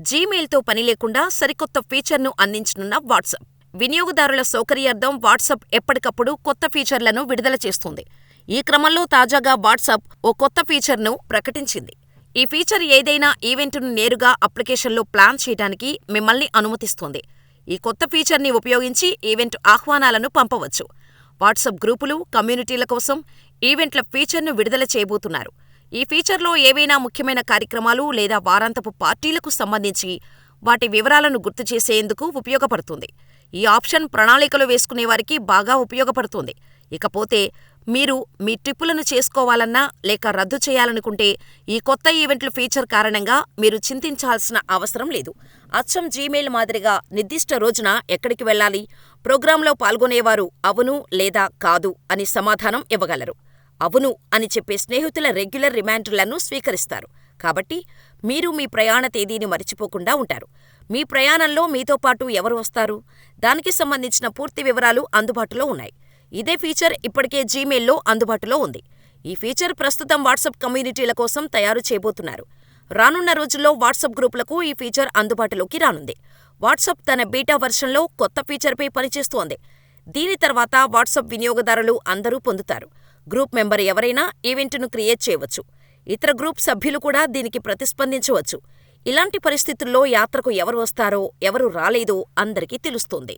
జీమెయిల్తో పని లేకుండా సరికొత్త ఫీచర్ను అందించనున్న వాట్సాప్. వినియోగదారుల సౌకర్యార్థం వాట్సాప్ ఎప్పటికప్పుడు కొత్త ఫీచర్లను విడుదల చేస్తుంది ఈ క్రమంలో తాజాగా వాట్సాప్ ఓ కొత్త ఫీచర్ను ప్రకటించింది. ఈ ఫీచర్ ఏదైనా ఈవెంటును నేరుగా అప్లికేషన్లో ప్లాన్ చేయడానికి మిమ్మల్ని అనుమతిస్తుంది ఈ కొత్త ఫీచర్ని ఉపయోగించి ఈవెంట్ ఆహ్వానాలను పంపవచ్చు. వాట్సాప్ గ్రూపులు, కమ్యూనిటీల కోసం ఈవెంట్ల ఫీచర్ను విడుదల చేయబోతున్నారు. ఈ ఫీచర్లో ఏవైనా ముఖ్యమైన కార్యక్రమాలు లేదా వారాంతపు పార్టీలకు సంబంధించి వాటి వివరాలను గుర్తు చేసేందుకు ఉపయోగపడుతుంది. ఈ ఆప్షన్ ప్రణాళికలు వేసుకునేవారికి బాగా ఉపయోగపడుతుంది. ఇకపోతే మీరు మీ ట్రిప్పులను చేసుకోవాలన్నా లేక రద్దు చేయాలనుకుంటే ఈ కొత్త ఈవెంట్ల ఫీచర్ కారణంగా మీరు చింతించాల్సిన అవసరం లేదు. అచ్చం జీమెయిల్ మాదిరిగా నిర్దిష్ట రోజున ఎక్కడికి వెళ్ళాలి, ప్రోగ్రాంలో పాల్గొనేవారు అవును లేదా కాదు అని సమాధానం ఇవ్వగలరు. అవును అని చెప్పే స్నేహితుల రెగ్యులర్ రిమైండర్లను స్వీకరిస్తారు. కాబట్టి మీరు మీ ప్రయాణ తేదీని మరచిపోకుండా ఉంటారు. మీ ప్రయాణంలో మీతో పాటు ఎవరు వస్తారు? దానికి సంబంధించిన పూర్తి వివరాలు అందుబాటులో ఉన్నాయి. ఇదే ఫీచర్ ఇప్పటికే జీమెయిల్లో అందుబాటులో ఉంది. ఈ ఫీచర్ ప్రస్తుతం వాట్సాప్ కమ్యూనిటీల కోసం తయారు చేయబోతున్నారు. రానున్న రోజుల్లో వాట్సాప్ గ్రూపులకు ఈ ఫీచర్ అందుబాటులోకి రానుంది. వాట్సాప్ తన బీటా వెర్షన్లో కొత్త ఫీచర్పై పనిచేస్తోంది. దీని తర్వాత వాట్సాప్ వినియోగదారులు అందరూ పొందుతారు. గ్రూప్ మెంబర్ ఎవరైనా ఈవెంటును క్రియేట్ చేయవచ్చు. ఇతర గ్రూప్ సభ్యులు కూడా దీనికి ప్రతిస్పందించవచ్చు. ఇలాంటి పరిస్థితుల్లో యాత్రకు ఎవరు వస్తారో, ఎవరు రాలేదో అందరికీ తెలుస్తుంది.